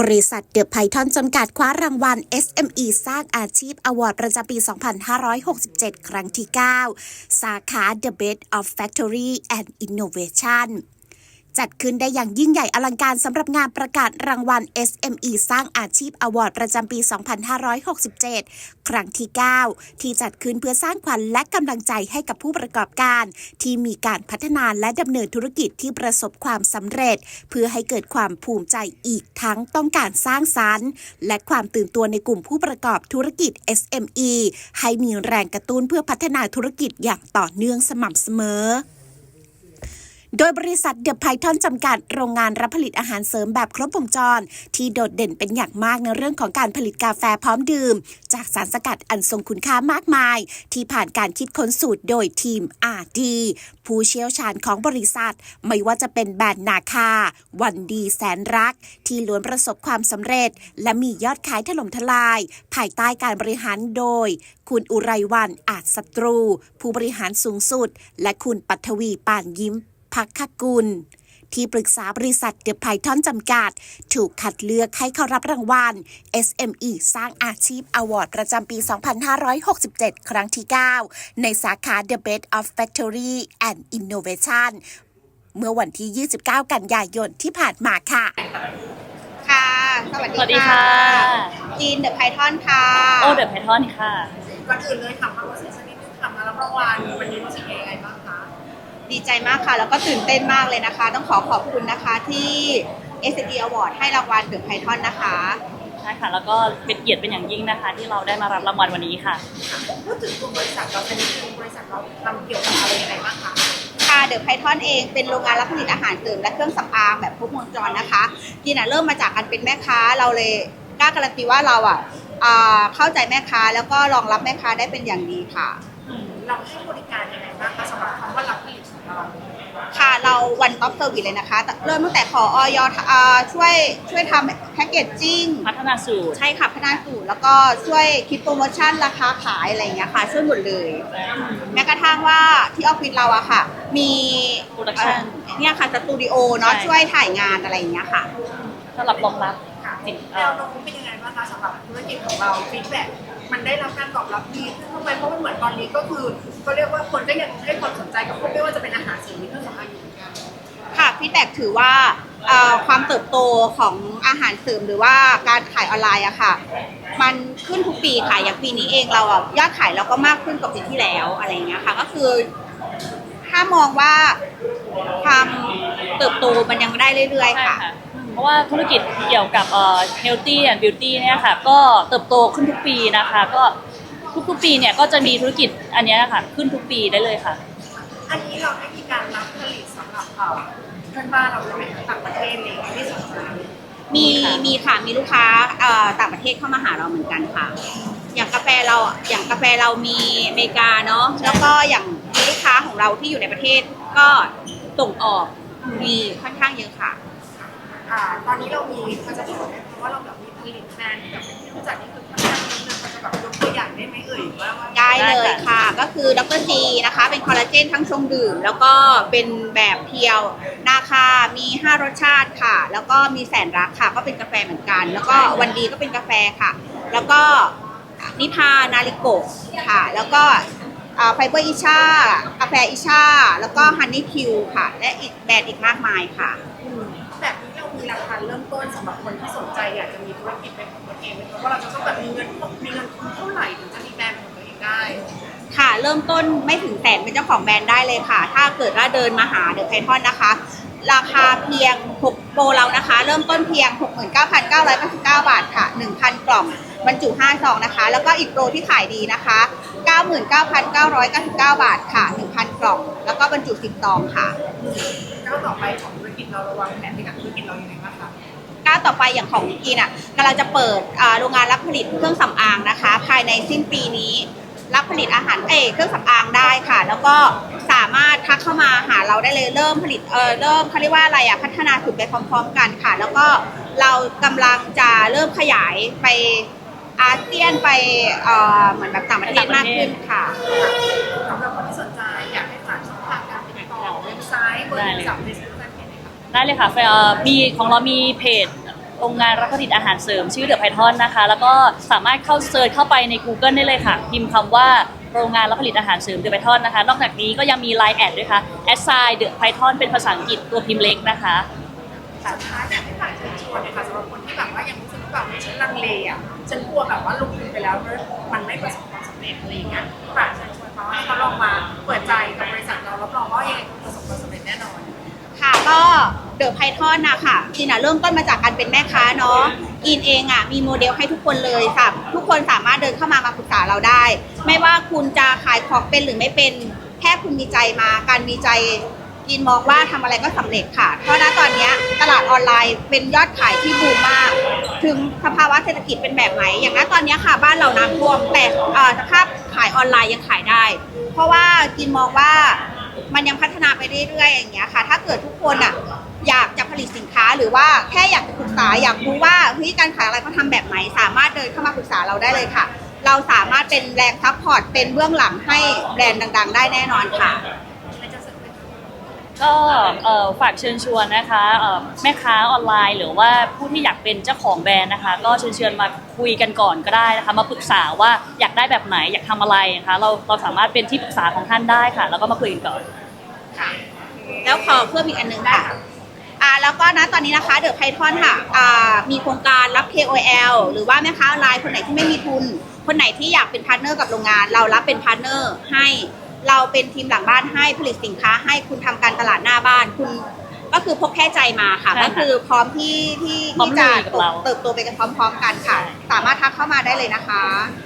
บริษัทเดอะไพทอนจำกัดคว้ารางวัล SME สร้างอาชีพอวอร์ดประจำปี 2567 ครั้งที่ 9 สาขา The Best of Factory and Innovation จัดขึ้นได้อย่างยิ่งใหญ่อลังการสำหรับงานประกาศรางวัล SME สร้างอาชีพอวอร์ดประจำปี 2567 ครั้งที่ 9 ที่จัดขึ้นเพื่อสร้างขวัญและกำลังใจให้กับผู้ประกอบการ ที่มีการพัฒนาและดำเนินธุรกิจที่ประสบความสำเร็จ เพื่อให้เกิดความภูมิใจอีกทั้งต้องการสร้างสรรค์ และความตื่นตัวในกลุ่มผู้ประกอบธุรกิจ SME ให้มีแรงกระตุ้นเพื่อพัฒนาธุรกิจอย่างต่อเนื่องสม่ำเสมอ โดยบริษัทเดอะไพทอนจำกัดโรงงานรับผลิตอาหารเสริมแบบครบวงจร ที่โดดเด่นเป็นอย่างมากในเรื่องของการผลิตกาแฟพร้อมดื่ม จากสารสกัดอันทรงคุณค่ามากมาย ที่ผ่านการคิดค้นสูตรโดยทีม R&D ผู้เชี่ยวชาญของบริษัท ไม่ว่าจะเป็นแบรนด์นาคา วันดีแสนรัก ที่ล้วนประสบความสำเร็จ และมียอดขายถล่มทลาย ภายใต้การบริหารโดย คุณอุไรวันอาจศัตรู ผู้บริหารสูงสุด และคุณปัทวีปานยิ้ม พักขกุล ที่ปรึกษาบริษัทเดอะไพทอนจำกัด ถูกคัดเลือกให้เข้ารับรางวัล SME สร้างอาชีพอวอร์ดประจำปี 2567 ครั้งที่ 9 ในสาขา The Best of Factory and Innovation เมื่อวันที่ 29 กันยายนที่ผ่านมาค่ะ ค่ะ สวัสสวัสดีดีค่ะจีนเดอะไพทอนค่ะโอเดอะไพทอนค่ะ ก่อนอื่นเลยถามความรู้สึกสักนิดนึงค่ะมารับรางวัลวันนี้รู้สึกยังไงบ้างคะ ดีใจมากค่ะ แล้วก็ตื่นเต้นมากเลยนะคะ ต้องขอขอบคุณนะคะที่ s d Award ให้รางวัลเดอะไพทอนนะคะ ใช่ค่ะแล้วก็เป็นเกียรติเป็นอย่างยิ่งนะคะ ที่เราได้มารับรางวัลวันนี้ค่ะ พูดถึงตัวบริษัทเราเป็นบริษัทเราทำเกี่ยวกับอะไรยังไงบ้างคะ ค่ะเดอะไพทอนเองเป็นโรงงานรับผลิตอาหารเสริมและเครื่องสำอางแบบครบวงจรนะคะจีน่ะเริ่มมาจากการเป็นแม่ค้าเราเลยกล้าการันตีว่าเราอะอ่าเข้าใจแม่ค้าแล้วก็รองรับแม่ค้าได้เป็นอย่างดีค่ะ เราให้บริการยังไงบ้างคะสำหรับคำว่ารับผลิตของเรา ค่ะเราวันท็อปเซอร์วิสเลยนะคะเริ่มตั้งแต่ขอออยอ่าช่วยช่วยทำแพ็กเกจจิ้งพัฒนาสูตร ใช่ค่ะพัฒนาสูตร แล้วก็ช่วยคิดโปรโมชั่นราคาขายอะไรอย่างเงี้ยค่ะ ช่วยหมดเลย แม้กระทั่งว่าที่ออฟฟิศเราอะค่ะ มี Production เอ่อเนี่ยค่ะสตูดิโอเนาะใช่ช่วยถ่ายงานอะไรอย่างเงี้ยค่ะสำหรับรองรับค่ะสินแนเอ่วอโน้มเป็นยังไงบ้างคะสำหรับธุรกิจของเราฟีดแบ็ก มันได้รับการตอบรับดีขึ้นทำไมเพราะมันเหมือนตอนนี้ก็คือก็เรียกว่าคนก็ยังให้ความสนใจกับพวกไม่ว่าจะเป็นอาหารเสริมหรือเครื่องสำอางอยู่เหมือนกันค่ะฟีดแบ็ถือว่าเอ่อความเติบโตของอาหารเสริมหรือว่าการขายออนไลน์อะค่ะ มันขึ้นทุกปีค่ะอย่างปีนี้เองเราอะยอดขายเราก็มากขึ้นกว่าปีที่แล้วอะไรอย่างเงี้ยค่ะ ก็คือ ถ้ามองว่าความเติบโตมันยังได้เรื่อยใช่ๆค่ค่ะ เพราะว่าธุรกิจเกี่ยวกับเอ่อ healthy and beauty เนี่ยค่ะ ก็เติบโตขึ้นทุกปีนะคะ ก็ทุกๆปีเนี่ยก็จะมีธุรกิจอันเนี้ยค่ะ ขึ้นทุกปีได้เลยค่ะ อันนี้เราได้มีการรับผลิตสำหรับเอ่อเพื่อนบ้านเราด้วยไหมคะต่างประเทศอะไรอย่างเลยที่สนใจมีค่ะ มีค่ะมีลูกค้าเอ่อต่างประเทศเข้ามาหาเราเหมือนกันค่ะ อย่างกาแฟเราอย่างกาแฟเรามีอเมริกาเนาะแล้วก็อย่างมีลูกค้าของเราที่อยู่ในประเทศก็ส่งออกมีค่อนข้างเยอะค่ะ อ่าตอนนี้เรามีเขาจะบอกไหมคะว่าเราแบบมีผลิตแบรนด์แบบเป็นที่รู้จักนี่คือค่อนข้างนิดนึงเราจะแบบยกตัวอย่างได้ไหมเอ่ยว่าว่าได้เลยค่ะ ก็คือดรซีนะคะ เป็นคอลลาเจนทั้งชงดื่ม แล้วก็เป็นแบบเพียวนาคามี 5 รสชาติค่ะ แล้วก็มีแสนรักค่ะ ก็เป็นกาแฟเหมือนกัน แล้วก็วันดีก็เป็นกาแฟค่ะ แล้วก็นิพานาริโกะค่ะ แล้วก็ไฟเบอร์อิชากาแฟอิชาแล้วก็ฮันนี่คิวค่ะ และอีกแบรนด์อีกมากมายค่ะ ราคาเริ่มต้นสำหรับคนที่สนใจอยากจะมีธุรกิจเป็นของตัวเองไหมคะว่าเราจะต้องแบบมีเงินมีเงินทุนเท่าไหร่ถึงจะมีแบรนด์ของตัวเองได้ ค่ะ เริ่มต้นไม่ถึงแสนเป็นเจ้าของแบรนด์ได้เลยค่ะ ถ้าเกิดว่าเดินมาหาเดอะไพทอนนะคะ ราคาเพียง 6 โปรเรานะคะ เริ่มต้นเพียง 69,999 บาทค่ะ 1,000 กล่องบรรจุ 5 ซองนะคะ แล้วก็อีกโปรที่ขายดีนะคะ 99,999 บาทค่ะ 1,000 กล่อง แล้วก็บรรจุ 10 ซองค่ะก้าวต่อไปของธุรกิจเราระวังแผนให้กับธุรกิจเรายังไงบ้างคะก้าวต่อไปอย่างของนิกกี้น่ะกำลังจะเปิดอ่าโรงงานรับผลิตเครื่องสำอางนะคะ ภายในสิ้นปีนี้รับผลิตอาหารเอยเครื่องสำอางได้ค่ะ แล้วก็สามารถทักเข้ามาหา เราได้เลยเริ่มผลิตเออเริ่มเขาเรียกว่าอะไรอะพัฒนาสูตรไปพร้อม ๆ กันค่ะ แล้วก็เรากำลังจะเริ่มขยายไปอาเซียนไปเอ่อเหมือนแบบต่างประเทศมากขึ้นค่ะสำหรับคนที่สนใจอยากให้ากในแฟนเพจหน่อยค่ะได้เลยค่ะเอ่อมีของเรามีเพจโรงงานรับผลิตอาหารเสริม ชื่อเดอะไพทอนนะคะ แล้วก็สามารถเข้าเซิร์ชเข้าไปใน Google ได้เลยค่ะ พิมพ์คำว่า โรงงานรับผลิตอาหารเสริมเดอะไพทอนนะคะ นอกจากนี้ก็ยังมี Line แอดด้วยค่ะแอดไซเดอะไพทอนเป็นภาษาอังกฤษตัวพิมพ์เล็กนะคะสุดท้ายอยากให้ฝากเชิญชวนเลยค่ะสำหรับคนที่แบบว่ายังรู้สึกว่าแบบฉันลังเลอะฉันกลัวแบบว่าลงทุนไปแล้วมันไม่ประสบความสำเร็จอะไรอย่างเงี้ยฝากเชิญชวนเขาให้เขาลองมาเปิดใจกับบริษัทเรารับรองว่ายังไงประสบความสำเร็จแน่นอน ค่ะก็เดอะไพทอนนะค่ะจริงๆนะเริ่มต้นมาจากการเป็นแม่ค้าเนาะ อินเองอะมีโมเดลให้ทุกคนเลยค่ะ ทุกคนสามารถเดินเข้ามามาปรึกษาเราได้ ไม่ว่าคุณจะขายของเป็นหรือไม่เป็นแค่คุณมีใจมาการมีใจกินมองว่าทำอะไรก็สำเร็จค่ะ เพราะณตอนนี้ตลาดออนไลน์เป็นยอดขายที่บูมมาก ถึงสภาวะเศรษฐกิจเป็นแบบไหน อย่างนั้นตอนนี้ค่ะ บ้านเราน้ำท่วมแต่เออสภาพขายออนไลน์ยังขายได้ เพราะว่ากินมองว่ามันยังพัฒนาไปเรื่อยๆอย่างเงี้ยค่ะ ถ้าเกิดทุกคนอะ อยากจะผลิตสินค้าหรือว่าแค่อยากจะศึกษาอยากรู้ว่าเฮ้ยการขายอะไรเขาทำแบบไหน สามารถเดินเข้ามาปรึกษาเราได้เลยค่ะ เราสามารถเป็นแรงซัพพอร์ตเป็นเบื้องหลังให้แบรนด์ดัง ๆ ได้แน่นอนค่ะ ก็เอ่อฝากเชิญชวนนะคะเอ่อแม่ค้าออนไลน์ หรือว่าผู้ที่อยากเป็นเจ้าของแบรนด์นะคะ ก็เชิญชวนมาคุยกันก่อนก็ได้นะคะ มาปรึกษาว่าอยากได้แบบไหนอยากทำอะไรนะคะเราเราสามารถเป็นที่ปรึกษาของท่านได้ค่ะ แล้วก็มาคุยกันก่อนค่ะแล้วขอเพิ่มอีกอันหนึงค่ะอ่า แล้วก็นะตอนนี้นะคะเดอะไพทอนค่ะอ่ามีโครงการรับ KOL หรือว่าแม่ค้าออนไลน์คนไหนที่ไม่มีทุน คนไหนที่อยากเป็นพาร์ทเนอร์กับโรงงาน เรารับเป็นพาร์ทเนอร์ให้ เราเป็นทีมหลังบ้านให้ผลิตสินค้าให้คุณทำการตลาดหน้าบ้านคุณก็คือพกแค่ใจมาค่ะใช่ค่ะก็คือพร้อมที่ที่พร้อมที่จะลุยกับเราเติบโตไปกันพร้อม ๆ กันค่ะ สามารถทักเข้ามาได้เลยนะคะค